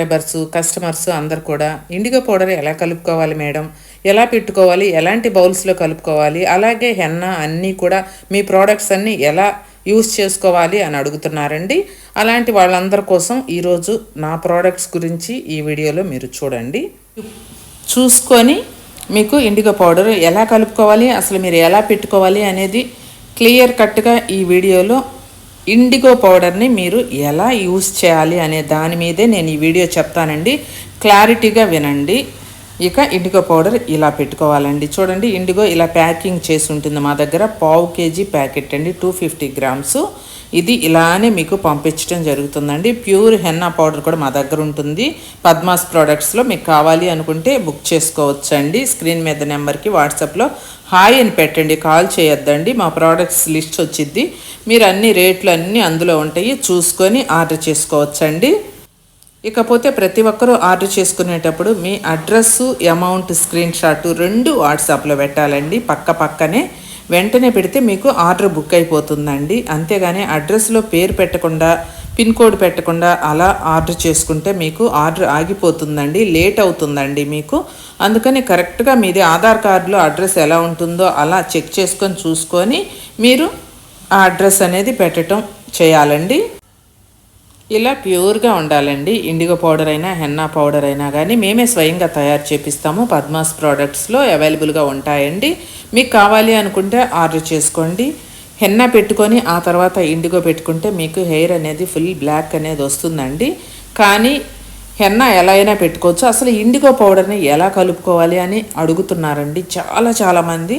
Subscribers customers అందరు కూడా IndiGo powder ఎలా కలుపుకోవాలి మేడం? ఎలా పెట్టుకోవాలి? ఎలాంటి బౌల్స్లో కలుపుకోవాలి? అలాగే హెన్న అన్నీ కూడా మీ ప్రోడక్ట్స్ అన్నీ ఎలా యూస్ చేసుకోవాలి అని అడుగుతున్నారండి. అలాంటి వాళ్ళందరి కోసం ఈరోజు నా ప్రోడక్ట్స్ గురించి ఈ వీడియోలో మీరు చూడండి. చూసుకొని మీకు ఇండిగో పౌడర్ ఎలా కలుపుకోవాలి? అసలు మీరు ఎలా పెట్టుకోవాలి అనేది క్లియర్ కట్గా ఈ వీడియోలో ఇండిగో పౌడర్ని మీరు ఎలా యూస్ చేయాలి అనే దాని మీదే నేను ఈ వీడియో చెప్తానండి. క్లారిటీగా వినండి. ఇక ఇండిగో పౌడర్ ఇలా పెట్టుకోవాలండి. చూడండి ఇండిగో ఇలా ప్యాకింగ్ చేసి ఉంటుంది మా దగ్గర. పావు కేజీ ప్యాకెట్ అండి టూ ఫిఫ్టీ గ్రామ్స్ ఇది ఇలానే మీకు పంపించడం జరుగుతుందండి. ప్యూర్ హెన్నా పౌడర్ కూడా మా దగ్గర ఉంటుంది. పద్మాస్ ప్రోడక్ట్స్లో మీకు కావాలి అనుకుంటే బుక్ చేసుకోవచ్చు అండి స్క్రీన్ మీద నెంబర్కి వాట్సాప్లో హాయ్ అని పెట్టండి కాల్ చేయొద్దండి మా ప్రోడక్ట్స్ లిస్ట్ వచ్చింది మీరు అన్ని రేట్లు అన్నీ అందులో ఉంటాయి చూసుకొని ఆర్డర్ చేసుకోవచ్చండి. ఇకపోతే ప్రతి ఒక్కరూ ఆర్డర్ చేసుకునేటప్పుడు మీ అడ్రస్సు అమౌంట్ స్క్రీన్ షాట్ రెండు వాట్సాప్లో పెట్టాలండి పక్క పక్కనే. వెంటనే పెడితే మీకు ఆర్డర్ బుక్ అయిపోతుందండి. అంతేగాని అడ్రస్లో పేరు పెట్టకుండా పిన్ కోడ్ పెట్టకుండా అలా ఆర్డర్ చేసుకుంటే మీకు ఆర్డర్ ఆగిపోతుందండి. లేట్ అవుతుందండి మీకు. అందుకని కరెక్ట్గా మీది ఆధార్ కార్డులో అడ్రస్ ఎలా ఉంటుందో అలా చెక్ చేసుకొని చూసుకొని మీరు ఆ అడ్రస్ అనేది పెట్టడం చేయాలండి. ఇలా ప్యూర్గా ఉండాలండి. ఇండిగో పౌడర్ అయినా హెన్నా పౌడర్ అయినా కానీ మేమే స్వయంగా తయారు చేపిస్తాము. పద్మాస్ ప్రోడక్ట్స్లో అవైలబుల్గా ఉంటాయండి. మీకు కావాలి అనుకుంటే ఆర్డర్ చేసుకోండి. హెన్నా పెట్టుకొని ఆ తర్వాత ఇండిగో పెట్టుకుంటే మీకు హెయిర్ అనేది ఫుల్ బ్లాక్ అనేది వస్తుందండి. కానీ హెన్నా ఎలా అయినా పెట్టుకోవచ్చు. అసలు ఇండిగో పౌడర్ని ఎలా కలుపుకోవాలి అని అడుగుతున్నారండి చాలా చాలామంది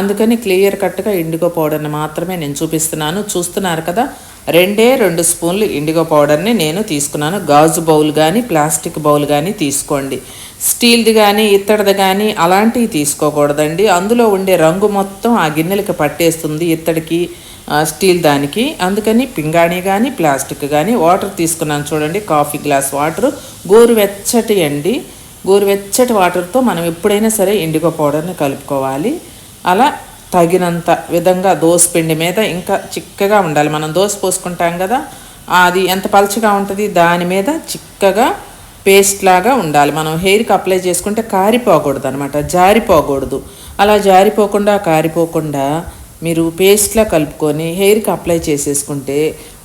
అందుకని క్లియర్ కట్గా ఇండిగో పౌడర్ని మాత్రమే నేను చూపిస్తున్నాను. చూస్తున్నారు కదా రెండే రెండు స్పూన్లు ఇండిగో పౌడర్ని నేను తీసుకున్నాను. గాజు బౌల్ కానీ ప్లాస్టిక్ బౌల్ కానీ తీసుకోండి. స్టీల్ది కానీ ఇత్తడిది కానీ అలాంటివి తీసుకోకూడదండి. అందులో ఉండే రంగు మొత్తం ఆ గిన్నెలకి పట్టేస్తుంది ఇత్తడికి స్టీల్ దానికి. అందుకని పింగాణి కానీ ప్లాస్టిక్ కానీ వాటర్ తీసుకున్నాను చూడండి. Coffee glass water. గోరువెచ్చటి అండి. గోరువెచ్చటి వాటర్తో మనం ఎప్పుడైనా సరే ఇండిగో పౌడర్ని కలుపుకోవాలి. అలా తగినంత విధంగా దోశ పిండి మీద ఇంకా చిక్కగా ఉండాలి. మనం దోశ పోసుకుంటాం కదా అది ఎంత పలుచగా ఉంటుంది దాని మీద చిక్కగా పేస్ట్ లాగా ఉండాలి. మనం హెయిర్కి అప్లై చేసుకుంటే కారిపోకూడదు అనమాట జారిపోకూడదు. అలా జారిపోకుండా కారిపోకుండా మీరు పేస్ట్లా కలుపుకొని హెయిర్కి అప్లై చేసేసుకుంటే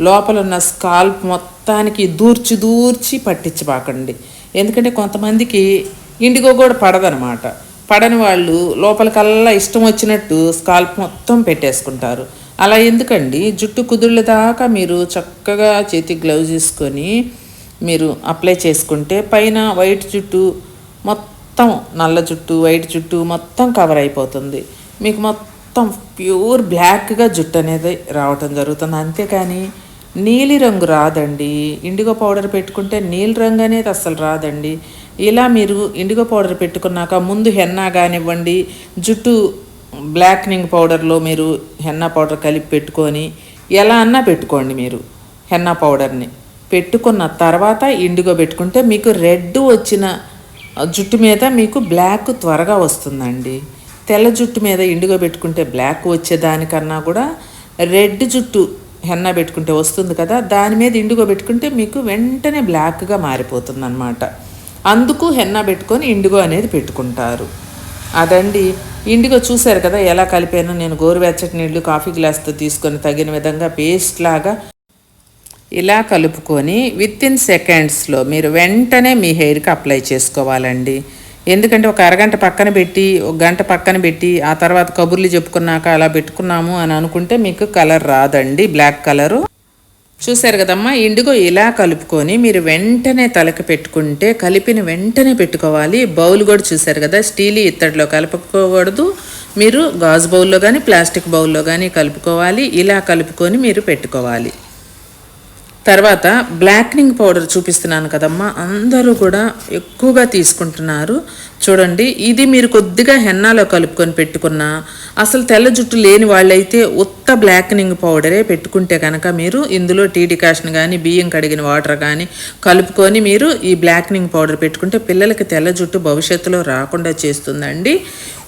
లోపల ఉన్న స్కాల్ప్ మొత్తానికి దూర్చి దూర్చి పట్టించబాకండి. ఎందుకంటే కొంతమందికి ఇండిగో కూడా పడదనమాట పడని వాళ్ళు లోపలికల్లా ఇష్టం వచ్చినట్టు స్కాల్ప్ మొత్తం పెట్టేసుకుంటారు. అలా ఎందుకండి? జుట్టు కుదుళ్ళ దాకా మీరు చక్కగా చేతి గ్లౌజ్ తీసుకొని మీరు అప్లై చేసుకుంటే పైన వైట్ జుట్టు మొత్తం నల్ల జుట్టు వైట్ జుట్టు మొత్తం కవర్ అయిపోతుంది. మీకు మొత్తం ప్యూర్ బ్లాక్గా జుట్టు అనేది రావటం జరుగుతుంది. అంతేకాని నీలిరంగు రాదండి. ఇండిగో పౌడర్ పెట్టుకుంటే నీలి రంగు అనేది అస్సలు రాదండి. ఇలా మీరు ఇండిగో పౌడర్ పెట్టుకున్నాక ముందు హెన్నా కానివ్వండి జుట్టు బ్లాక్నింగ్ పౌడర్లో మీరు హెన్నా పౌడర్ కలిపి పెట్టుకొని ఎలా అన్నా పెట్టుకోండి మీరు హెన్నా పౌడర్ని. పెట్టుకున్న తర్వాత ఇండిగో పెట్టుకుంటే మీకు రెడ్ వచ్చిన జుట్టు మీద మీకు బ్లాక్ త్వరగా వస్తుందండి. తెల్ల జుట్టు మీద ఇండిగో పెట్టుకుంటే బ్లాక్ వచ్చేదానికన్నా కూడా రెడ్ జుట్టు హెన్న పెట్టుకుంటే వస్తుంది కదా దాని మీద ఇండిగో పెట్టుకుంటే మీకు వెంటనే బ్లాక్గా మారిపోతుంది అనమాట అందుకు హెన్న పెట్టుకొని ఇండిగో అనేది పెట్టుకుంటారు. అదండి ఇండిగో చూశారు కదా ఎలా కలిపాను నేను గోరువెచ్చటి నీళ్ళు కాఫీ గ్లాస్తో తీసుకొని తగిన విధంగా పేస్ట్ లాగా ఇలా కలుపుకొని విత్ ఇన్ సెకండ్స్లో మీరు వెంటనే మీ హెయిర్కి అప్లై చేసుకోవాలండి. ఎందుకంటే ఒక అరగంట పక్కన పెట్టి ఒక గంట పక్కన పెట్టి ఆ తర్వాత కబుర్లు చెప్పుకున్నాక అలా పెట్టుకున్నాము అని అనుకుంటే మీకు కలర్ రాదండి బ్లాక్ కలరు. చూశారు కదమ్మా ఇండిగో ఇలా కలుపుకొని మీరు వెంటనే తలకి పెట్టుకుంటే కలిపిన వెంటనే పెట్టుకోవాలి. బౌల్ కూడా చూశారు కదా స్టీల్ ఇత్తడిలో కలుపుకోకూడదు. మీరు గాజు బౌల్లో కానీ ప్లాస్టిక్ బౌల్లో కానీ కలుపుకోవాలి. ఇలా కలుపుకొని మీరు పెట్టుకోవాలి. తర్వాత బ్లాక్నింగ్ పౌడర్ చూపిస్తున్నాను కదమ్మా. అందరూ కూడా ఎక్కువగా తీసుకుంటున్నారు. చూడండి ఇది మీరు కొద్దిగా హెన్నాలో కలుపుకొని పెట్టుకున్న అసలు తెల్ల జుట్టు లేని వాళ్ళైతే ఉత్త బ్లాక్నింగ్ పౌడరే పెట్టుకుంటే కనుక మీరు ఇందులో టీ డికాషన్ కానీ బియ్యం కడిగిన వాటర్ కానీ కలుపుకొని మీరు ఈ బ్లాక్నింగ్ పౌడర్ పెట్టుకుంటే పిల్లలకి తెల్ల జుట్టు భవిష్యత్తులో రాకుండా చేస్తుందండి.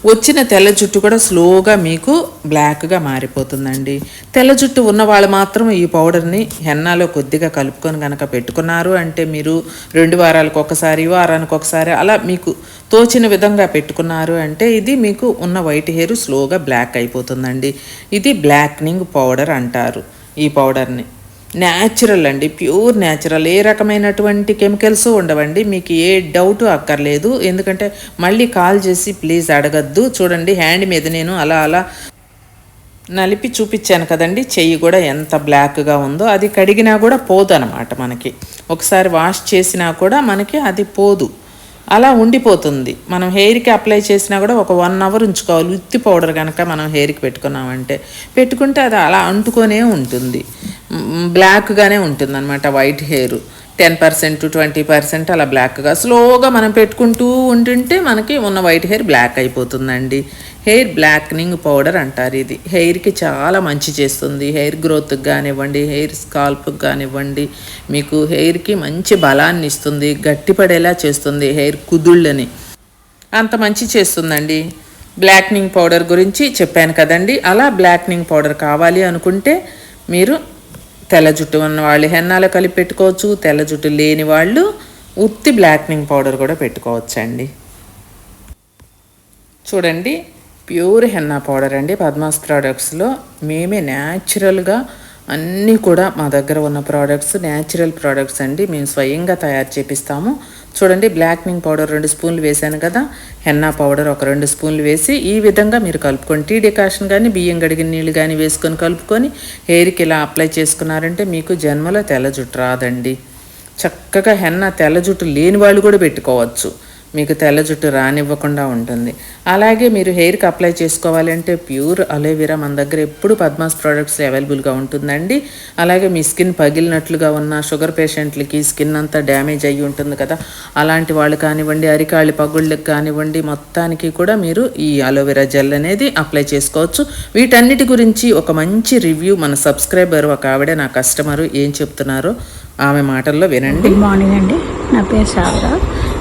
వచ్చిన తెల్ల జుట్టు కూడా స్లోగా మీకు బ్లాక్గా మారిపోతుందండి. తెల్ల జుట్టు ఉన్న వాళ్ళు మాత్రం ఈ పౌడర్ని హెన్నాలో కొద్దిగా కలుపుకొని కనుక పెట్టుకున్నారు అంటే మీరు రెండు వారాలకు ఒకసారి వారానికి ఒకసారి అలా మీకు తోచిన విధంగా పెట్టుకున్నారు అంటే ఇది మీకు ఉన్న వైట్ హెయిర్ స్లోగా బ్లాక్ అయిపోతుందండి. ఇది బ్లాక్నింగ్ పౌడర్ అంటారు ఈ పౌడర్ని న్యాచురల్ అండి ప్యూర్ న్యాచురల్. ఏ రకమైనటువంటి కెమికల్స్ ఉండవండి మీకు ఏ డౌట్ అక్కర్లేదు. ఎందుకంటే మళ్ళీ కాల్ చేసి ప్లీజ్ అడగద్దు. చూడండి హ్యాండ్ మీద నేను అలా అలా నలిపి చూపించాను కదండి చెయ్యి కూడా ఎంత బ్లాక్గా ఉందో. అది కడిగినా కూడా పోదు అనమాట మనకి. ఒకసారి వాష్ చేసినా కూడా మనకి అది పోదు. అలా ఉండిపోతుంది. మనం హెయిర్కి అప్లై చేసినా కూడా ఒక వన్ అవర్ ఉంచుకోవాలి. ఉత్తి పౌడర్ కనుక మనం హెయిర్కి పెట్టుకున్నామంటే పెట్టుకుంటే అది అలా అంటుకొనే ఉంటుంది. బ్లాక్గానే ఉంటుంది అనమాట white hair ten percent twenty percent అలా బ్లాక్గా స్లోగా మనం పెట్టుకుంటూ ఉంటుంటే మనకి ఉన్న వైట్ హెయిర్ బ్లాక్ అయిపోతుందండి. హెయిర్ బ్లాక్నింగ్ పౌడర్ అంటారు ఇది. హెయిర్కి చాలా మంచి చేస్తుంది. హెయిర్ గ్రోత్కి కానివ్వండి హెయిర్ స్కాల్ప్కి కానివ్వండి మీకు హెయిర్కి మంచి బలాన్ని ఇస్తుంది గట్టిపడేలా చేస్తుంది హెయిర్ కుదుళ్ళని. అంత మంచి చేస్తుందండి. బ్లాక్నింగ్ పౌడర్ గురించి చెప్పాను కదండి. అలా బ్లాక్నింగ్ పౌడర్ కావాలి అనుకుంటే మీరు తెల్ల జుట్టు ఉన్న వాళ్ళు హెన్నాలో కలిపి పెట్టుకోవచ్చు తెల్ల జుట్టు లేని వాళ్ళు ఉత్తి బ్లాక్నింగ్ పౌడర్ కూడా పెట్టుకోవచ్చండి. చూడండి ప్యూర్ హెన్నా పౌడర్ అండి. పద్మాస్ ప్రోడక్ట్స్లో మేమే న్యాచురల్గా అన్నీ కూడా మా దగ్గర ఉన్న ప్రోడక్ట్స్ న్యాచురల్ ప్రోడక్ట్స్ అండి. మేము స్వయంగా తయారు చేపిస్తాము. చూడండి బ్లాక్నింగ్ పౌడర్ రెండు స్పూన్లు వేసాను కదా. హెన్నా పౌడర్ ఒక రెండు స్పూన్లు వేసి ఈ విధంగా మీరు కలుపుకొని టీ డికాషన్ కానీ బియ్యం గడిగిన నీళ్ళు కానీ వేసుకొని కలుపుకొని హెయిర్కి ఇలా అప్లై చేసుకున్నారంటే మీకు జన్మలో తెల్ల జుట్టు రాదండి. చక్కగా హెన్న తెల్ల జుట్టు లేని వాళ్ళు కూడా పెట్టుకోవచ్చు. మీకు తెల్ల జుట్టు రానివ్వకుండా ఉంటుంది. అలాగే మీరు హెయిర్కి అప్లై చేసుకోవాలంటే ప్యూర్ అలోవెరా మన దగ్గర ఎప్పుడు పద్మాస్ ప్రోడక్ట్స్ అవైలబుల్గా ఉంటుందండి. అలాగే మీ స్కిన్ పగిలినట్లుగా ఉన్న షుగర్ పేషెంట్లకి స్కిన్ అంతా డ్యామేజ్ అయ్యి ఉంటుంది కదా. అలాంటి వాళ్ళు కానివ్వండి అరికాళ్ళ పగుళ్ళకి కానివ్వండి మొత్తానికి కూడా మీరు ఈ అలోవెరా జెల్ అనేది అప్లై చేసుకోవచ్చు. వీటన్నిటి గురించి ఒక మంచి రివ్యూ మన సబ్స్క్రైబర్ ఒక ఆవిడ నా కస్టమరు ఏం చెప్తున్నారో ఆమె మాటల్లో వినండి. గుడ్ మార్నింగ్ అండి. నా పేరు శారద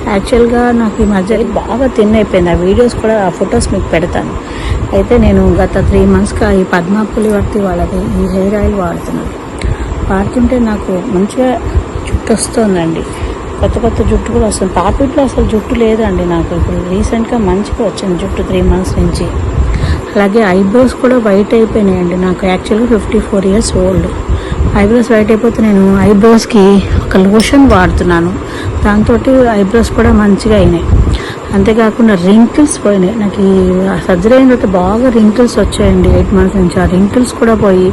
యాక్చువల్గా నాకు ఈ మధ్య బాగా తిన్ అయిపోయింది. ఆ వీడియోస్ కూడా ఆ ఫొటోస్ మీకు పెడతాను. అయితే నేను గత త్రీ మంత్స్గా ఈ పద్మా పులివర్తి వాళ్ళది ఈ హెయిర్ ఆయిల్ వాడుతున్నాను వాడుతుంటే నాకు మంచిగా జుట్టు వస్తుందండి. కొత్త కొత్త జుట్టు కూడా వస్తుంది. పాపిట్లో అసలు జుట్టు లేదండి నాకు. ఇప్పుడు రీసెంట్గా మంచిగా వచ్చింది జుట్టు త్రీ మంత్స్ నుంచి. అలాగే ఐబ్రోస్ కూడా వైట్ అయిపోయినాయండి. నాకు యాక్చువల్గా fifty four years old eyebrows white అయిపోతే నేను ఐబ్రోస్కి ఒక లోషన్ వాడుతున్నాను. దాంతో ఐబ్రోస్ కూడా మంచిగా అయినాయి. అంతేకాకుండా రింకిల్స్ పోయినాయి నాకు ఈ సర్జరీ అయిన తర్వాత బాగా రింకిల్స్ వచ్చాయండి. ఎయిట్ మంత్స్ నుంచి ఆ రింకిల్స్ కూడా పోయి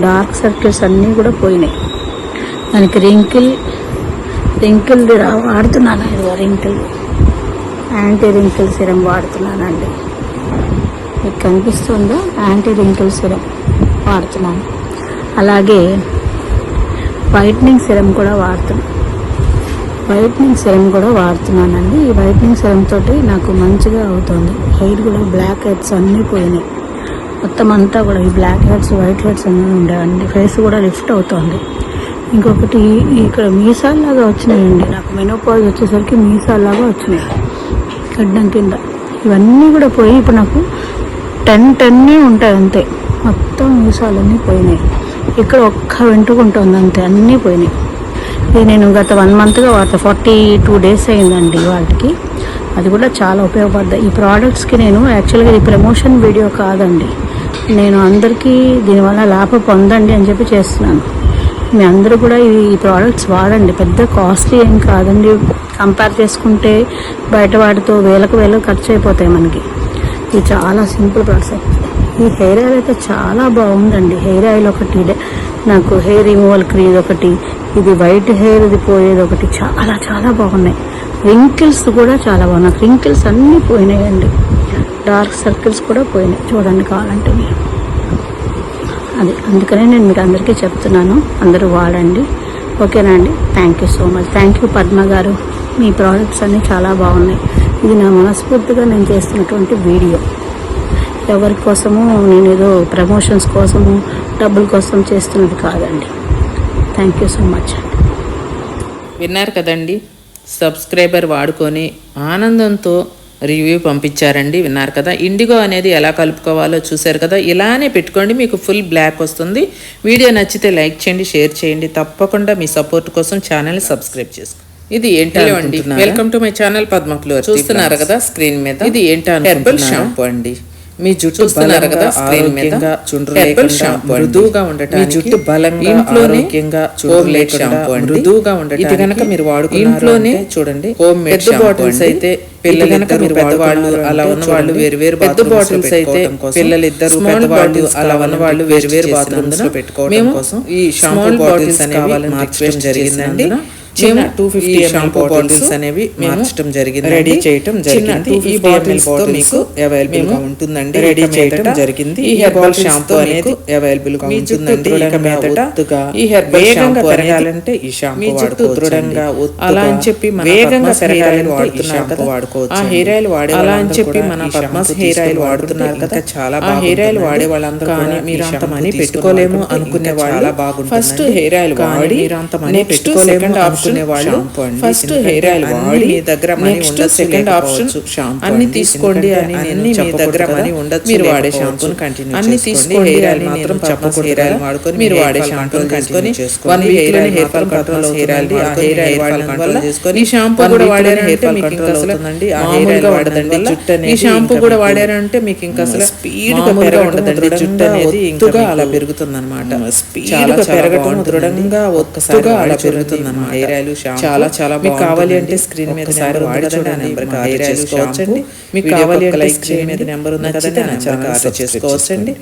డార్క్ సర్కిల్స్ అన్నీ కూడా పోయినాయి. దానికి రింకిల్ రింకిల్ వాడుతున్నాను ఇదిగో రింకిల్ యాంటీ రింకిల్ సిరం వాడుతున్నానండి. మీకు కనిపిస్తుందా? యాంటీ రింకిల్ సిరం వాడుతున్నాను. అలాగే వైట్నింగ్ సిరం కూడా వాడుతున్నాను వైట్నింగ్ సిరం కూడా వాడుతున్నానండి. ఈ వైట్నింగ్ సిరం తోటి నాకు మంచిగా అవుతుంది. హెయిర్ కూడా బ్లాక్ హెడ్స్ అన్నీ పోయినాయి. మొత్తం అంతా కూడా ఈ బ్లాక్ హెడ్స్ వైట్ హెడ్స్ అన్నీ ఉండేవండి. ఫేస్ కూడా లిఫ్ట్ అవుతుంది. ఇంకొకటి ఇక్కడ మీసాల్లాగా వచ్చినాయండి. నాకు మెనోపాజ్ వచ్చేసరికి మీసాల్లాగా వచ్చినాయి. గడ్డం కింద. ఇవన్నీ కూడా పోయి ఇప్పుడు నాకు టెన్ టెన్నే ఉంటాయి అంతే. మొత్తం మీసాలన్నీ పోయినాయి. ఇక్కడ ఒక్క వెంట్రుక ఉంటుంది అంతే అన్నీ పోయినాయి. ఇది నేను గత వన్ మంత్గా వాడతా ఫార్టీ టూ డేస్ అయిందండి వాటికి. అది కూడా చాలా ఉపయోగపడ్డాయి. ఈ ప్రోడక్ట్స్కి నేను యాక్చువల్గా ఇది ప్రమోషన్ వీడియో కాదండి. నేను అందరికీ దీనివల్ల లాభం పొందండి అని చెప్పి చేస్తున్నాను. మీ అందరూ కూడా ఈ ఈ ప్రోడక్ట్స్ వాడండి. పెద్ద కాస్ట్లీ ఏం కాదండి. కంపేర్ చేసుకుంటే బయట వాటితో వేలకు వేలకు ఖర్చు అయిపోతాయి మనకి. ఇది చాలా సింపుల్ ప్రాసెస్ ఈ హెయిర్ ఆయిల్ అయితే చాలా బాగుందండి. హెయిర్ ఆయిల్ ఒకటి నాకు హెయిర్ రిమూవల్ క్రీమ్ ఒకటి ఇది వైట్ హెయిర్ ఇది పోయేది ఒకటి చాలా చాలా బాగున్నాయి. రింకిల్స్ కూడా చాలా బాగున్నాయి. రింకిల్స్ అన్నీ పోయినాయండి. డార్క్ సర్కిల్స్ కూడా పోయినాయి. చూడండి కావాలంటే. అది అందుకనే నేను మీకు అందరికీ చెప్తున్నాను. అందరూ వాడండి. ఓకేనా అండి? Thank you so much thank you Padma గారు. మీ ప్రోడక్ట్స్ అన్నీ చాలా బాగున్నాయి. ఇది నా మనస్ఫూర్తిగా నేను చేస్తున్నటువంటి వీడియో. ఎవరి కోసము నేను ఏదో ప్రమోషన్స్ కోసము డబ్బుల కోసం చేస్తున్నది కాదండి. థ్యాంక్ యూ సో మచ్ అండి విన్నారు కదండి? సబ్స్క్రైబర్ వాడుకొని ఆనందంతో రివ్యూ పంపించారండి. విన్నారు కదా? ఇండిగో అనేది ఎలా కలుపుకోవాలో చూశారు కదా? ఇలానే పెట్టుకోండి మీకు ఫుల్ బ్లాక్ వస్తుంది. వీడియో నచ్చితే లైక్ చేయండి షేర్ చేయండి. తప్పకుండా మీ సపోర్ట్ కోసం ఛానల్ సబ్స్క్రైబ్ చేసుకోండి ఇది ఏంటి అండి వెల్కమ్ టు మై ఛానల్ పద్మకులు చూస్తున్నారు కదా స్క్రీన్ మీద? ఇది ఏంటి హెర్బల్ షాంపూ అండి. మీ జుట్టు చూస్తున్నారు కదా స్క్రీన్ మీద? హెర్బల్ షాంపూ మృదువుగా ఉండటానికి మీ జుట్టు బలంగా ఇంట్లోనే మేడ్ షాంపూ మృదువుగా ఉండటానికి ఇది గనక మీరు వాడుకున్నారు ఇంట్లోనే చూడండి. హోమ్ మేడ్ బాటిల్స్ అయితే పిల్లలు కనుక మీరు పెద్దవాళ్ళు అలా ఉన్న వాళ్ళు వేరు వేరు పెద్ద బాటిల్స్ అయితే పిల్లలు ఇద్దరు పెద్దవాళ్ళు అలా ఉన్న వాళ్ళు వేరు వేరు బాత్రూమ్స్ పెట్టుకోవడం కోసం ఈ షాంపూ బాటిల్స్ అనేవి మార్చడం జరిగిందండి. చిన్న టూ ఫిఫ్టీ షాంపూ బాటిల్స్ అనేవి మార్చడం జరిగింది రెడీ చేయటం జరిగింది. ఈ బాటిల్స్తో మీకు అవైలబుల్గా ఉంటుందండి. రెడీ చేయటం జరిగింది. ఈ హెర్బల్ షాంపూ అనేది అవైలబుల్గా ఉంటుందండి. ఇక మీదట ఈ హెర్బల్ షాంపూ పెరగాలంటే ఈ షాంపూ జుట్టు దృఢంగా అలా అని చెప్పి వేగంగా పెరగాలని వాడుతున్నారు కదా. వాడుకోవచ్చు ఆ హెయిర్ ఆయిల్ వాడే అలా అని చెప్పి మన పద్మస్ హెయిర్ ఆయిల్ వాడుతున్నారు కదా చాలా ఆ హెయిర్ ఆయిల్ వాడే వాళ్ళందరూ కానీ మీరు అంత మనీ పెట్టుకోలేము అనుకునే వాళ్ళు ఫస్ట్ హెయిర్ ఆయిల్ వాడి మీరు అంత మనీ పెట్టుకోలేము ఫస్ట్ హెయిర్ ఆయిల్ వాడి మీ దగ్గర మనీ ఉండదు సెకండ్ ఆప్షన్ షాంపూ అన్ని తీసుకోండి అని నేను మీ దగ్గర మనీ ఉండదు మీరు వాడే షాంపూని కంటిన్యూ అన్ని తీసుకోండి హెయిర్ ఆయిల్ మాత్రం చెప్పకూడదు హెయిర్ ఆయిల్ వాడుకొని మీరు వాడే షాంపూని చేసుకొని వన్ వీక్లో hair fall control hair oil ఆ హెయిర్ ఆయిల్ వాడడం వల్ల ఈ షాంపూ కూడా వాడారు హెయిర్ ఫాల్ కంట్రోల్ అవుతుందండి ఆ హెయిర్ ఆయిల్ వాడదండి ఈ షాంపూ కూడా వాడారంటే మీకు ఇంకా అసలు స్పీడ్గా ఉండదండి జుట్టు అనేది ఇంకా అలా పెరుగుతుంది అనమాట స్పీడ్గా పెరగటం దృఢంగా ఒక్కసారిగా అలా పెరుగుతుంది అనమాట హెయిర్ చాలా చాలా మీకు కావాలి అంటే స్క్రీన్ మీద నెంబర్ వాడి చూడండి హెయిర్ ఆయిల్ చేసుకోవచ్చండి. మీకు కావాలి అంటే స్క్రీన్ మీద నెంబర్ ఉంది కదా నా ఛానల్ ఆర్డర్ చేసుకోవచ్చండి